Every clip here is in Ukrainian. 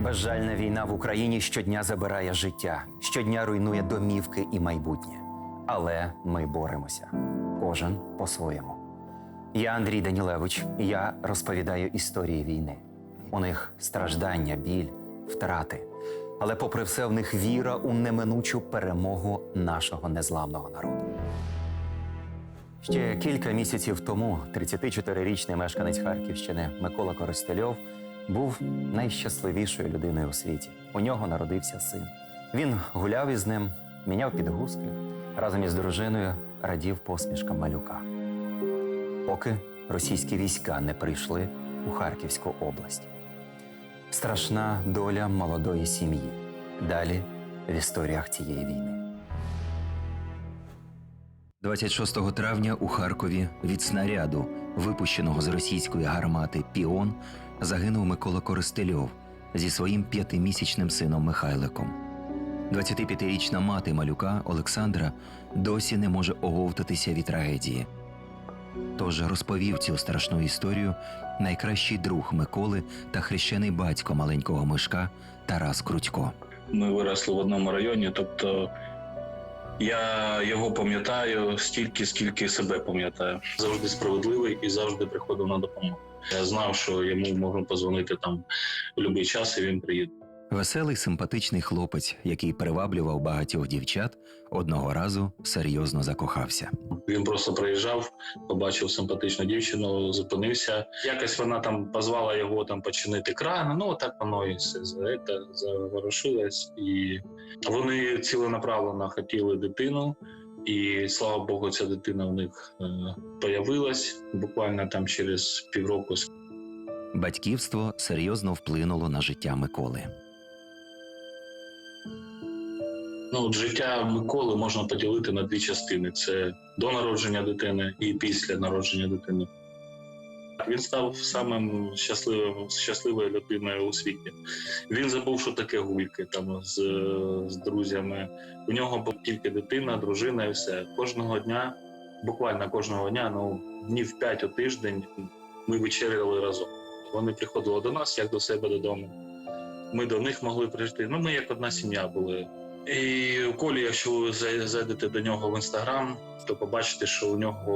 Безжальна війна в Україні щодня забирає життя, щодня руйнує домівки і майбутнє. Але ми боремося, кожен по-своєму. Я Андрій Данілевич, і я розповідаю історії війни. У них страждання, біль, втрати. Але попри все, в них віра у неминучу перемогу нашого незламного народу. Ще кілька місяців тому 34-річний мешканець Харківщини Микола Коростельов був найщасливішою людиною у світі. У нього народився син. Він гуляв із ним, міняв підгузки, разом із дружиною радів посмішкам малюка. Поки російські війська не прийшли у Харківську область. Страшна доля молодої сім'ї. Далі в історіях цієї війни. 26 травня у Харкові від снаряду, випущеного з російської гармати Піон, загинув Микола Користельов зі своїм п'ятимісячним сином Михайликом. 25-річна мати малюка Олександра досі не може оговтатися від трагедії. Тож розповів цю страшну історію найкращий друг Миколи та хрещений батько маленького мишка Тарас Крутько. Ми виросли в одному районі, тобто я його пам'ятаю стільки, скільки себе пам'ятаю. Завжди справедливий і завжди приходив на допомогу. Я знав, що йому можна позвонити там в будь-який час, і він приїде. Веселий симпатичний хлопець, який приваблював багатьох дівчат, одного разу серйозно закохався. Він просто приїжджав, побачив симпатичну дівчину, зупинився. Якось вона там позвала його там починити кран. Ну так воно і все за це заворушилось. І вони ціленаправленно хотіли дитину. І слава Богу, ця дитина в них е, появилась буквально там через півроку. Батьківство серйозно вплинуло на життя Миколи. Ну, от життя Миколи можна поділити на дві частини: це до народження дитини і після народження дитини. Він став самим щасливим щасливою людиною у світі. Він забув, що таке гульки там з, з друзями. У нього була тільки дитина, дружина і все. Кожного дня, буквально кожного дня, ну днів п'ять у тиждень ми вечеряли разом. Вони приходили до нас, як до себе додому. Ми до них могли прийти. Ну, ми як одна сім'я були. І у Колі, якщо ви зайдете до нього в інстаграм, то побачите, що у нього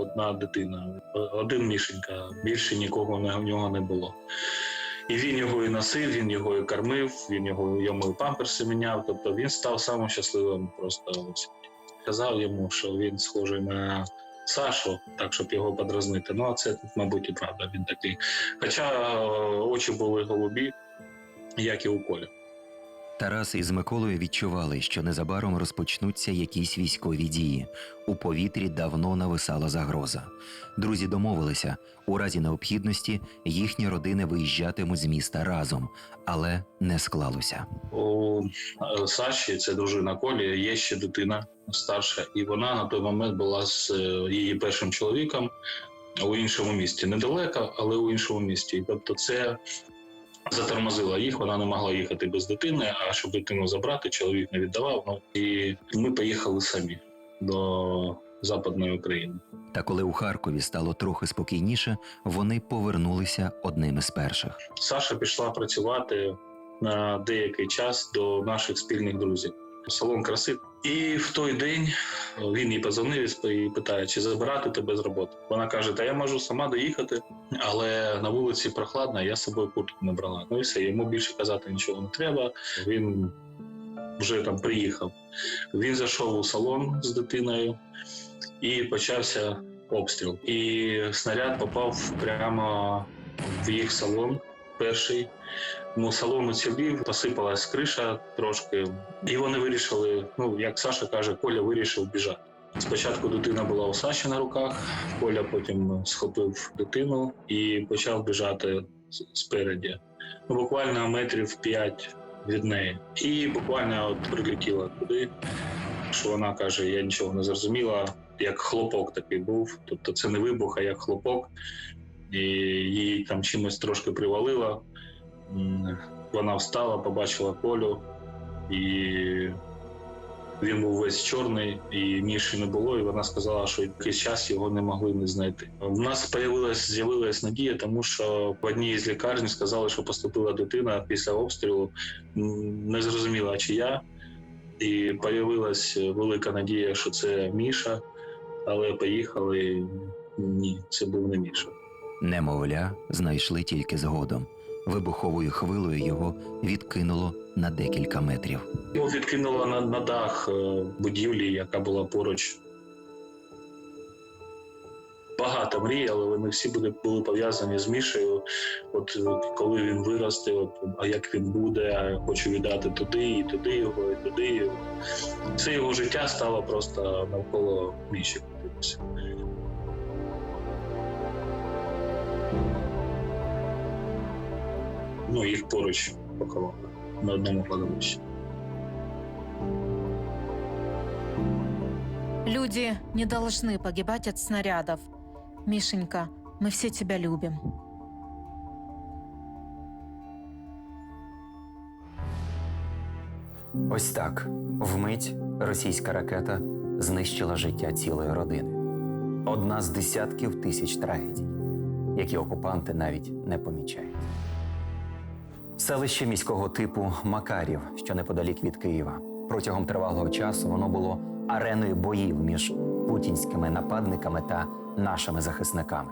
одна дитина, один мішенька, більше нікого у нього не було. І він його і носив, він його і кормив, він його йому і памперси міняв. Тобто він став самим щасливим просто. Казав йому, що він схожий на Сашу, так щоб його подразнити. Ну а це, мабуть, і правда. Він такий. Хоча очі були голубі, як і у Колі. Тарас із Миколою відчували, що незабаром розпочнуться якісь військові дії. У повітрі давно нависала загроза. Друзі домовилися, у разі необхідності їхні родини виїжджатимуть з міста разом, але не склалося. У е, Саші, це дружина Колі, є ще дитина старша, і вона на той момент була з е, її першим чоловіком у іншому місті. Недалеко, але у іншому місті. Тобто, це затормозило їх. Вона не могла їхати без дитини. А щоб дитину забрати, чоловік не віддавав. Ну і ми поїхали самі до Западної України. Та коли у Харкові стало трохи спокійніше, вони повернулися одним із перших. Саша пішла працювати на деякий час до наших спільних друзів. Салон краси. І в той день він їй позвонив і питає, чи забирати тебе з роботи. Вона каже: Та я можу сама доїхати, але на вулиці прохладно, я з собою куртку не брала. Ну і все, йому більше казати нічого не треба. Він вже там приїхав. Він зайшов у салон з дитиною і почався обстріл. І снаряд попав прямо в їх салон. Перший ну, салон уцілів, посипалась криша трошки, і вони вирішили. Ну як Саша каже, Коля вирішив біжати. Спочатку дитина була у Саші на руках, Коля потім схопив дитину і почав біжати спереді. Ну, буквально метрів п'ять від неї. І буквально от прилетіла туди, що вона каже: я нічого не зрозуміла, як хлопок такий був. Тобто це не вибух, а як хлопок. І її там чимось трошки привалило. Вона встала, побачила Колю і Він був весь чорний, і Міші не було. І вона сказала, що якийсь час його не могли не знайти. В нас з'явилась надія, тому що в одній з лікарень сказали, що поступила дитина після обстрілу. Не зрозуміла, чи я. І появилась велика надія, що це Міша, але поїхали. Ні, це був не Міша. Немовля знайшли тільки згодом. Вибуховою хвилею його відкинуло на декілька метрів. Його відкинуло на, на дах е, будівлі, яка була поруч. Багато мрій, але вони всі були, були пов'язані з Мішею. От е, коли він виросте, от, а як він буде, хочу віддати туди, і туди його, і туди. Все його життя стало просто навколо Міші Ну, їх поруч поховали на одному кладовищі. Люди не должны погибать от снарядов. Мишенька, мы все тебя любим. Ось так вмить російська ракета знищила життя цілої родини. Одна з десятків тисяч трагедій, які окупанти навіть не помічають. Селище міського типу Макарів, що неподалік від Києва. Протягом тривалого часу воно було ареною боїв між путінськими нападниками та нашими захисниками.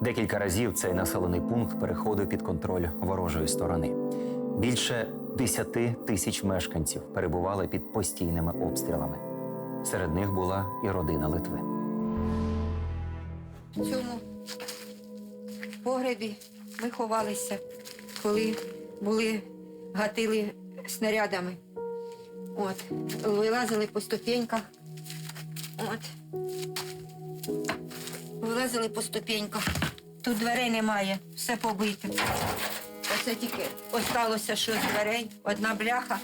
Декілька разів цей населений пункт переходив під контроль ворожої сторони. Більше 10 тисяч мешканців перебували під постійними обстрілами. Серед них була і родина Литвин. В цьому погребі ми ховалися, коли були гатили снарядами. От, вилазили по ступеньках. От. Вилазили по ступеньках. Тут дверей немає, все побите. Оце тільки осталося що з дверей, одна бляха.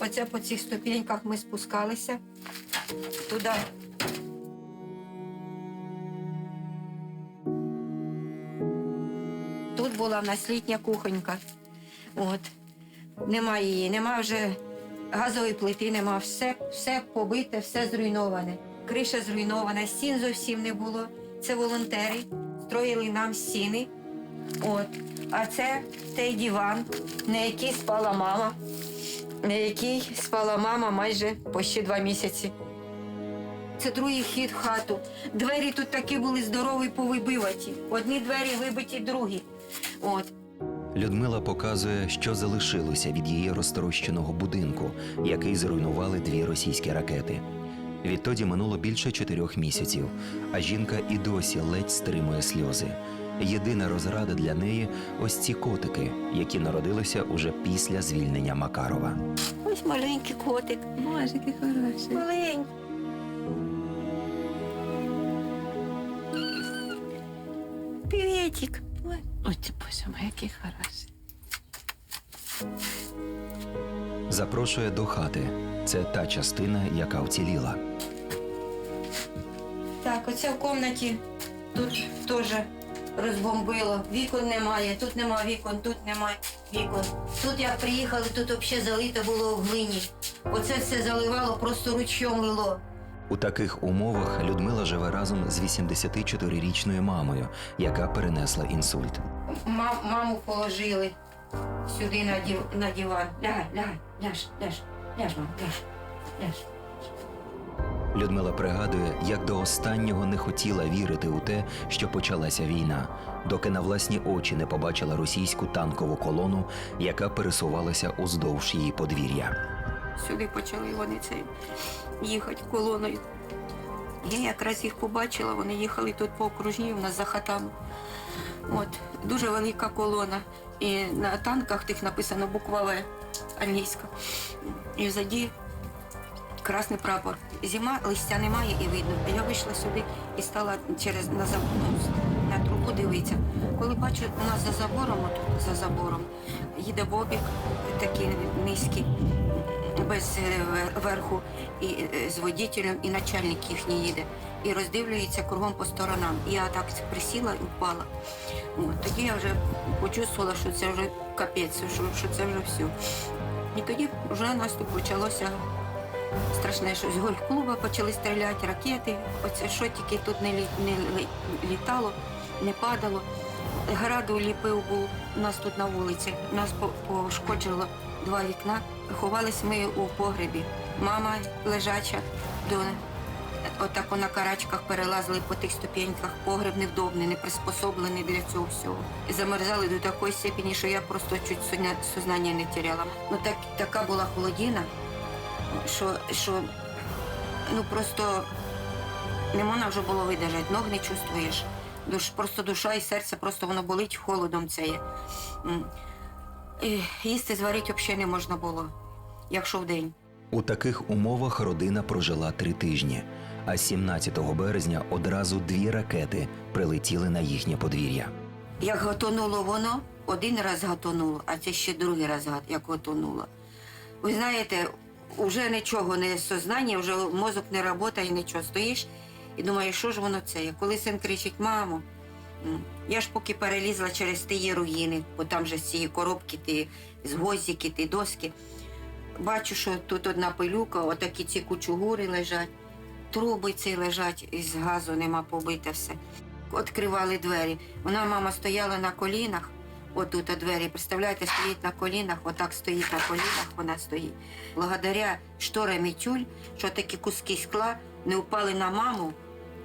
Оце по цих ступеньках ми спускалися туди. Була в нас літня кухонька. От. Нема її, нема вже газової плити, нема. Все, все побите, все зруйноване. Криша зруйнована, стін зовсім не було. Це волонтери строїли нам стіни. От. А це той диван, на який спала мама, на який спала мама майже почти два місяці. Це другий хід в хату. Двері тут такі були здорові, повибиваті. Одні двері вибиті, другі. От. Людмила показує, що залишилося від її розтрощеного будинку, який зруйнували дві російські ракети. Відтоді минуло більше чотирьох місяців, а жінка і досі ледь стримує сльози. Єдина розрада для неї ось ці котики, які народилися уже після звільнення Макарова. Ось маленький котик. Боже, який хороший. Маленький. Привітик. Ой, ти боже мой, який хороший. Запрошує до хати. Це та частина, яка вціліла. Так, оце в кімнаті тут теж розбомбило. Вікон немає, тут нема вікон, тут немає вікон. Тут як приїхали, тут взагалі залито було в глині. Оце все заливало, просто ручьом лило. У таких умовах Людмила живе разом з 84-річною мамою, яка перенесла інсульт. Мам, маму положили сюди на, див, на диван. Лягай, лягай, ляж, ляж, ляж, мам, ляж, ляж. Людмила пригадує, як до останнього не хотіла вірити у те, що почалася війна, доки на власні очі не побачила російську танкову колону, яка пересувалася уздовж її подвір'я. Сюди почали вони це їхати колоною. Я якраз їх побачила, вони їхали тут по окружній, у нас за хатами. От, дуже велика колона. І на танках тих написано буква В англійська. І взаді красний прапор. Зима, листя немає і видно. Я вийшла сюди і стала через на, заб- ну, на трубу дивитися. Коли бачу, у нас за забором, отут, за забором, їде бобік такий низький, без е, верху, і е, з водітелем, і начальник їхній їде. І роздивлюється кругом по сторонам. І я так присіла і впала. От, тоді я вже почувствувала, що це вже капець, що, що це вже все. І тоді вже наступ почалося Страшне щось. Гольф-клуба почали стріляти, ракети. Оце що тільки тут не, лі, не літало, не падало. Граду ліпив був нас тут на вулиці. Нас по- пошкоджило два вікна. Ховались ми у погребі. Мама лежача, до отак на карачках перелазили по тих ступеньках. Погреб невдобний, не приспособлений для цього всього. І замерзали до такої степені, що я просто чуть сознання не теряла. Ну так така була холодина, що, що ну просто не можна вже було видержати, ног не чувствуєш. Душ, просто душа і серце просто воно болить холодом це є. І їсти зварити взагалі не можна було, якщо вдень. У таких умовах родина прожила три тижні, а 17 березня одразу дві ракети прилетіли на їхнє подвір'я. Як готонуло воно, один раз готонуло, а це ще другий раз як готонуло. Ви знаєте, вже нічого не сознання, вже мозок не працює, нічого. Стоїш і думаєш, що ж воно це? Коли син кричить, мамо, я ж поки перелізла через ті руїни, бо там же цієї коробки, ті гвоздики, ті доски. Бачу, що тут одна пилюка, отакі ці кучугури лежать, труби ці лежать, із газу нема побите все Откривали двері. Вона, мама, стояла на колінах, отут у двері. Представляєте, стоїть на колінах, отак стоїть на колінах, вона стоїть. Благодаря шторам і тюль, що такі куски скла не впали на маму,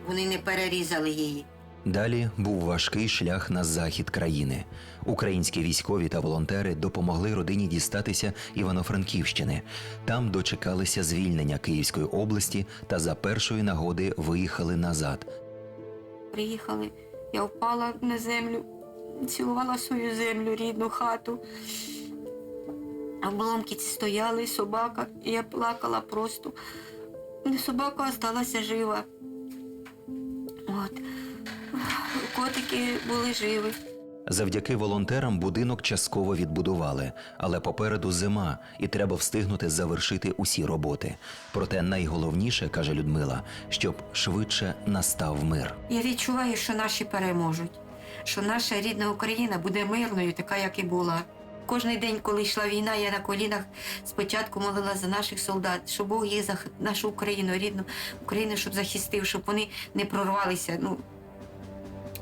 вони не перерізали її. Далі був важкий шлях на захід країни. Українські військові та волонтери допомогли родині дістатися Івано-Франківщини. Там дочекалися звільнення Київської області та за першої нагоди виїхали назад. Приїхали, я впала на землю, цілувала свою землю, рідну хату. Обломки стояли, собака, і я плакала просто. Собака залишилася жива. От. Котики були живі. Завдяки волонтерам будинок частково відбудували, але попереду зима, і треба встигнути завершити усі роботи. Проте найголовніше, каже Людмила, щоб швидше настав мир. Я відчуваю, що наші переможуть, що наша рідна Україна буде мирною, така, як і була. Кожний день, коли йшла війна, я на колінах спочатку молила за наших солдат, щоб Бог їх зах... нашу Україну, рідну Україну, щоб захистив, щоб вони не прорвалися. Ну,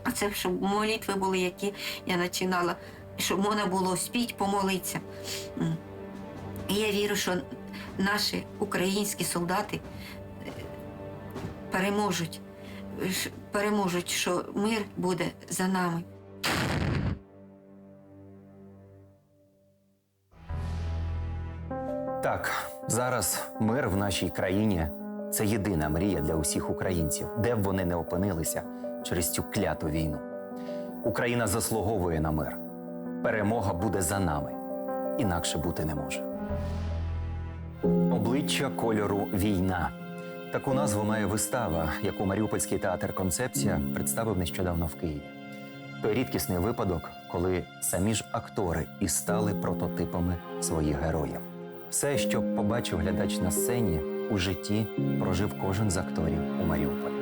а це щоб молитви були, які я починала, щоб можна було спіть, помолитися. І я вірю, що наші українські солдати е, переможуть переможуть, що мир буде за нами. Так, зараз мир в нашій країні це єдина мрія для усіх українців, де б вони не опинилися через цю кляту війну. Україна заслуговує на мир. Перемога буде за нами. Інакше бути не може. Обличчя кольору війна. Таку назву має вистава, яку Маріупольський театр Концепція представив нещодавно в Києві. Той рідкісний випадок, коли самі ж актори і стали прототипами своїх героїв. Все, що побачив глядач на сцені, у житті прожив кожен з акторів у Маріуполі.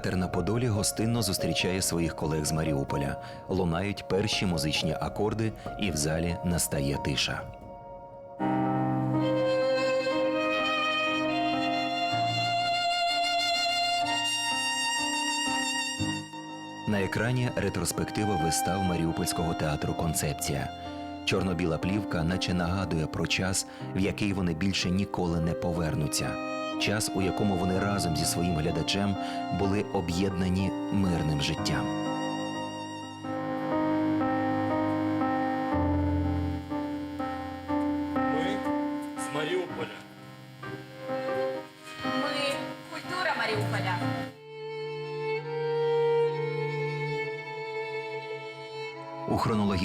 Театр на Подолі гостинно зустрічає своїх колег з Маріуполя. Лунають перші музичні акорди, і в залі настає тиша. На екрані ретроспектива вистав Маріупольського театру Концепція. Чорно-біла плівка, наче нагадує про час, в який вони більше ніколи не повернуться. Час, у якому вони разом зі своїм глядачем були об'єднані мирним життям.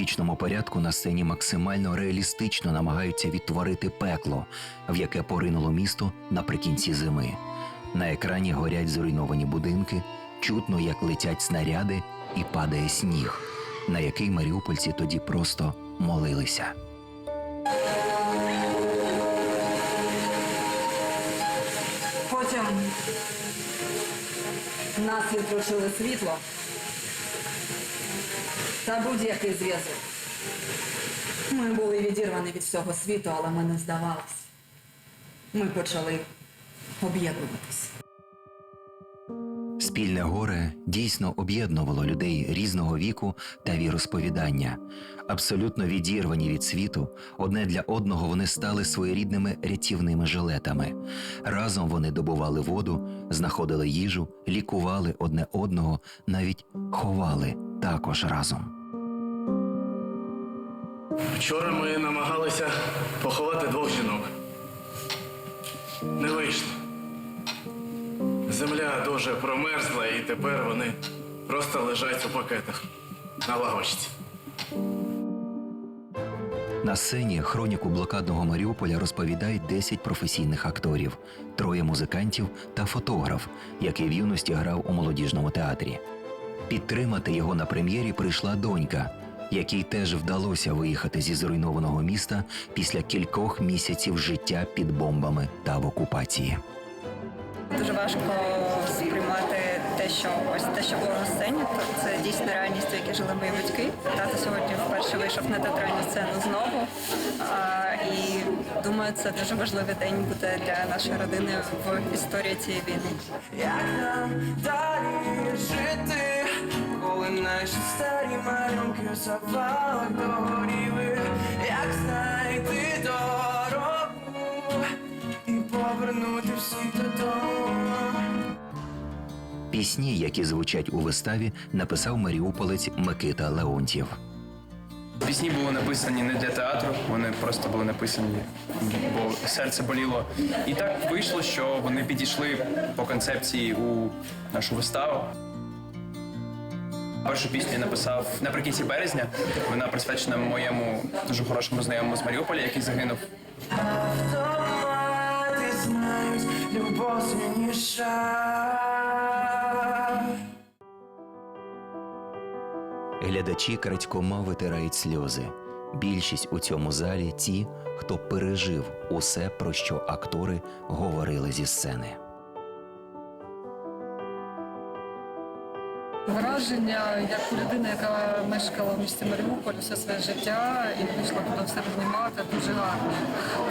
Хронологічному порядку на сцені максимально реалістично намагаються відтворити пекло, в яке поринуло місто наприкінці зими. На екрані горять зруйновані будинки, чутно, як летять снаряди і падає сніг, на який маріупольці тоді просто молилися. Потім нас відключили світло. Та будь-який зв'язок. Ми були відірвані від всього світу, але ми не здавались. Ми почали об'єднуватись. Спільне горе дійсно об'єднувало людей різного віку та віросповідання. Абсолютно відірвані від світу, одне для одного вони стали своєрідними рятівними жилетами. Разом вони добували воду, знаходили їжу, лікували одне одного, навіть ховали також разом. Вчора ми намагалися поховати двох жінок. Не вийшло. Земля дуже промерзла, і тепер вони просто лежать у пакетах на лавочці. На сцені хроніку блокадного Маріуполя розповідають 10 професійних акторів, троє музикантів та фотограф, який в юності грав у молодіжному театрі. Підтримати його на прем'єрі прийшла донька, якій теж вдалося виїхати зі зруйнованого міста після кількох місяців життя під бомбами та в окупації. Дуже важко сприймати те, що ось те, що було на сцені, то це дійсно реальність, в якій жили мої батьки. Тато сьогодні вперше вийшов на театральну сцену знову. Думаю, це дуже важливий день буде для нашої родини в історії цієї війни. Як нам далі жити, коли наші старі малюнки в завалах догоріли, як знайти дорогу і повернути всіх додому. Пісні, які звучать у виставі, написав маріуполець Микита Леонтьєв. Пісні були написані не для театру, вони просто були написані, бо серце боліло. І так вийшло, що вони підійшли по концепції у нашу виставу. Першу пісню я написав наприкінці березня. Вона присвячена моєму дуже хорошому знайомому з Маріуполя, який загинув Автомати знають, любов сильніша. Глядачі крадькома витирають сльози. Більшість у цьому залі ті, хто пережив усе, про що актори говорили зі сцени. Враження як у людини, яка мешкала в місті Маріуполь все своє життя і вийшла туди все знімати, дуже гарно.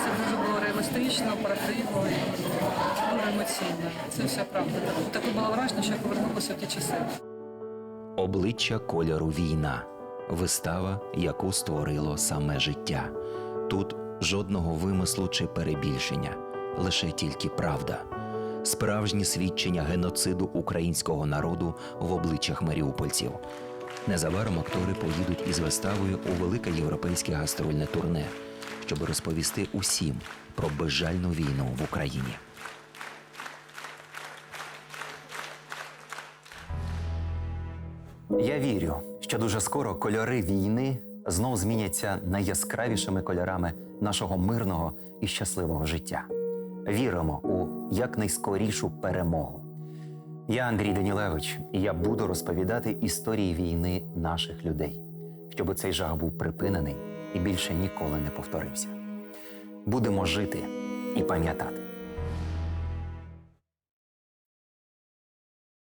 Це дуже було реалістично, правдиво і дуже емоційно. Це все правда. Таке було враження, що я повернулася в ті часи. Обличчя кольору війна вистава, яку створило саме життя. Тут жодного вимислу чи перебільшення, лише тільки правда. Справжні свідчення геноциду українського народу в обличчях маріупольців. Незабаром актори поїдуть із виставою у велике європейське гастрольне турне, щоб розповісти усім про безжальну війну в Україні. Я вірю, що дуже скоро кольори війни знов зміняться найяскравішими кольорами нашого мирного і щасливого життя. Віримо у якнайскорішу перемогу. Я Андрій Данілевич, і я буду розповідати історії війни наших людей, щоб цей жах був припинений і більше ніколи не повторився. Будемо жити і пам'ятати.